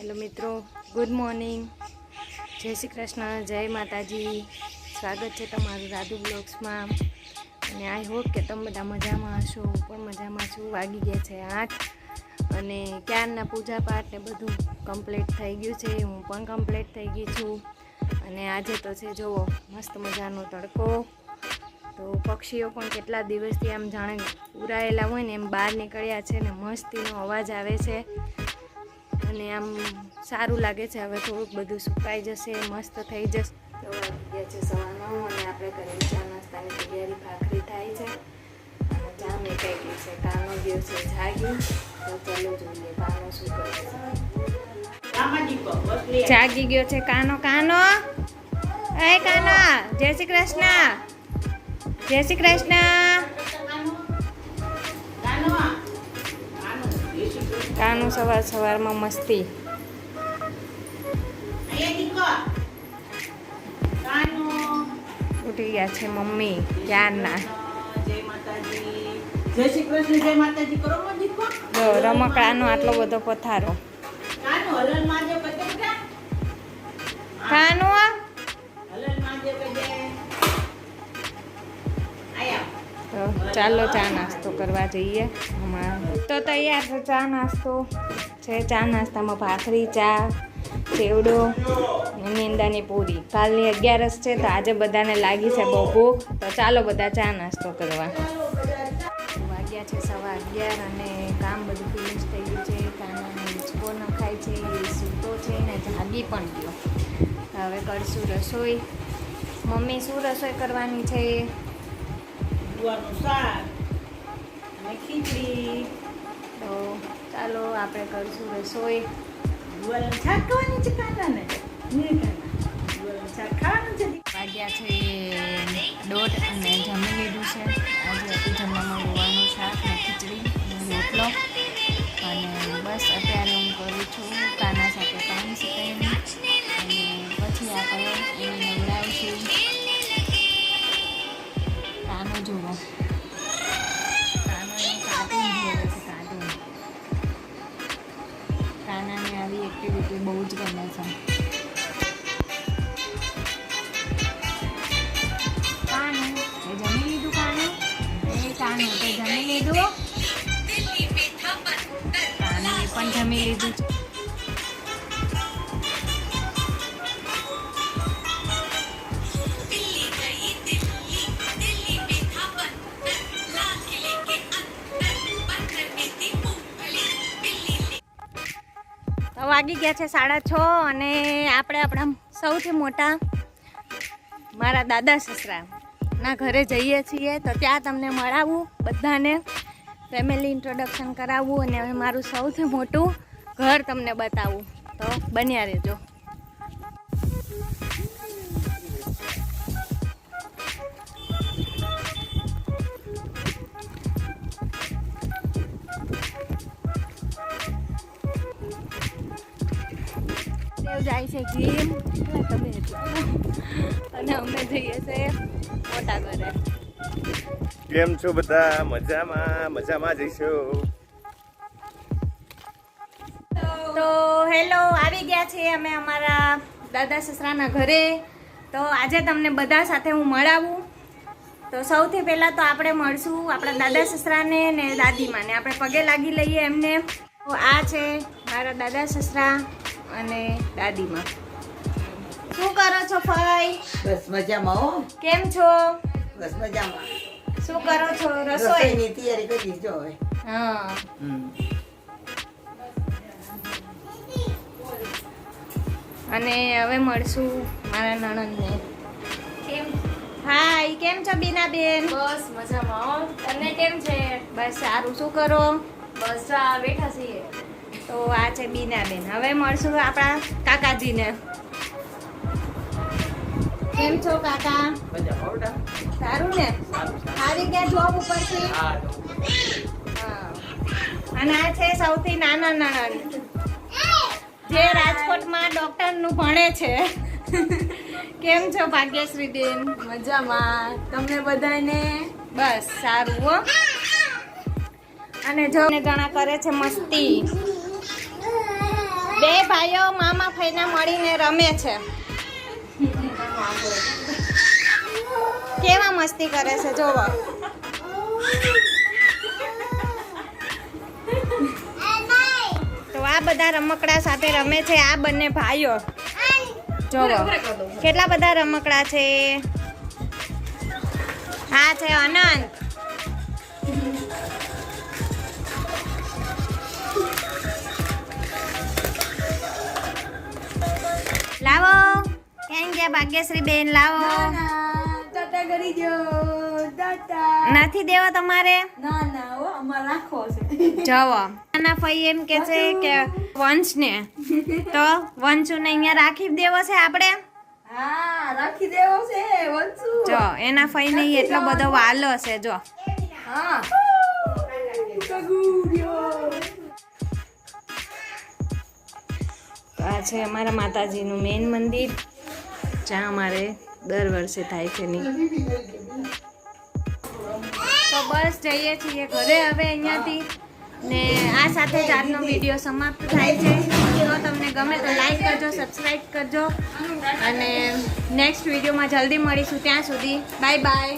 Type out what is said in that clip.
Hello મિત્રો, good morning. જય શ્રી કૃષ્ણ, જય માતાજી. સ્વાગત છે તમારું રાધુ બ્લોગ્સમાં. અને આઈ હોપ કે તમે બધા મજામાં હશો. હું પણ મજામાં છું, વાગી ગયા છે આઠ. અને ક્યારના પૂજા પાઠ ને બધું કમ્પ્લીટ થઈ ગયું છે, હું પણ કમ્પ્લીટ થઈ ગઈ છું. અને આજે તો છે, જુઓ, મસ્ત મજાનો તડકો. તો પક્ષીઓ પણ કેટલા દિવસથી આમ જાણે ઉરાયેલા હોય ને એમ બહાર નીકળ્યા છે ને મસ્તીનો અવાજ આવે છે. અને આમ સારું લાગે છે. હવે થોડુંક બધું સુકાઈ જશે, મસ્ત થઈ જશે. તો વાગ્યા છે સવારનો અને આપણે કરીએ ચા નાસ્તાની તૈયારી ભાખરી થાય છે. અને ચા મેકાઈ ગઈ છે. કાનો ગયો છે જાગી તો ચાલો જોઈએ કાનો શું કરે છે. જાગી ગયો છે કાનો કાનો. એ કાનો, જય શ્રી કૃષ્ણ. જય શ્રી કૃષ્ણ. કાનું સવાર સવારમાં મસ્તી ઉઠી ગયા છે મમ્મી ક્યારના દીકો જો રમકડાનો આટલો બધો પથારો કાનો ચાલો ચા નાસ્તો કરવા જઈએ હમણાં તો તૈયાર. છે ચા નાસ્તો છે. ચા નાસ્તામાં ભાખરી ચા સેવડો અને પૂરી. કાલની અગિયારસ છે તો આજે બધાને લાગી છે બહુ ભૂખ તો ચાલો બધા ચા નાસ્તો કરવા. વાગ્યા છે સવા અગિયાર અને કામ બધું ફિનિશ થઈ ગયું છે. કાનાને હિંચકો નખાય છે એ સૂતો છે ને જાગી પણ ગયો. હવે કરશું રસોઈ. મમ્મી શું રસોઈ કરવાની છે? ગુવારનું શાક અને ખીચડી. તો ચાલો આપણે કરીશું રસોઈ. ગુવારનું શાક ખાવાની છે નહીં કાના શાક ખાવાનું છે. વાગ્યા છે દોઢ અને જમી લીધું છે. આજે હતું જમવામાં ગોવાનું શાક ને ખીચડી રોટલો. અને બસ જમી લીધું છે. વાગી ગયા છે સાડા છ અને આપણે આપણા સૌથી મોટા મારા દાદા સસરા ના ઘરે જઈએ છીએ તો ત્યાં તમને મળાવું બધાને ફેમિલી ઇન્ટ્રોડક્શન કરાવવું અને હવે મારું સૌથી મોટું ઘર તમને બતાવું. તો બન્યા રહેજો. જાય છે જીમ અને અમે જઈએ છીએ મોટા ઘરે. કેમ છો બધા? મજામાં મજામાં જઈશું. તો હેલો આવી ગયા છીએ અમે અમારા દાદા સસરાના ઘરે. તો આજે તમને બધા સાથે હું મળાવું. તો સૌથી પહેલાં તો આપણે મળશું આપણા દાદા સસરાને ને દાદીમાને આપણે પગે લાગી લઈએ એમને. તો આ છે મારા દાદા સસરા અને દાદીમા. શું કરો છો ફઈ બસ મજામાં હો. કેમ છો? બસ મજામાં. શું કરો છો? રસોઈ? રસોઈની તૈયારી કરી જો હવે. હા. અને હવે મળશું મારા નણંદને. કેમ? હાય કેમ છો બીનાબેન? બસ મજામાં હો. તને કેમ છે? બસ સારું. શું કરો? બસ આ બેઠા છીએ. તો આ છે બીના બેન હવે મળશું આપણા કાકાજીને. કેમ છો કાકા? સારું ને? આવી ગયા જોબ ઉપર છે. અને આ છે સૌથી નાના નણંદ જે રાજકોટમાં ડોક્ટરનું ભણે છે. કેમ છો ભાગ્યશ્રી બેન મજામાં. તમને બધાને? બસ, સારું હો. અને જો ને જણા કરે છે મસ્તી. બે ભાઈઓ મામા ફઈના મળીને રમે છે. કેવા મસ્તી કરે છે, જોવો. તો આ બધા રમકડા સાથે રમે છે, આ બંને ભાઈઓ. જોવો. કેટલા બધા રમકડા છે? આ છે અનંત. લાવો. કેમ ગયા ભાગ્યશ્રી બેન લાવો. કરી દો ટાટા. નથી દેવા તમારે? ના ના હો અમાર રાખો છે જવો. નાના ફઈ એમ કે છે કે વંશને. તો વંશુને અહીંયા રાખી દેવો છે આપણે? હા રાખી દેવો છે વંશુ. જો એના ફઈને ને એટલો બધો વાલો છે જો. હા. આ છે અમારા માતાજીનું મેઇન મંદિર. જ્યાં અમારે દર વર્ષે થાય છે નહીં. તો બસ જઈએ છીએ ઘરે હવે અહીંયાથી. ને આ સાથે જ આજનો વીડિયો સમાપ્ત થાય છે. જો તમને ગમે તો લાઈક કરજો સબસ્ક્રાઈબ કરજો. અને નેક્સ્ટ વિડીયોમાં જલ્દી મળીશું ત્યાં સુધી. Bye bye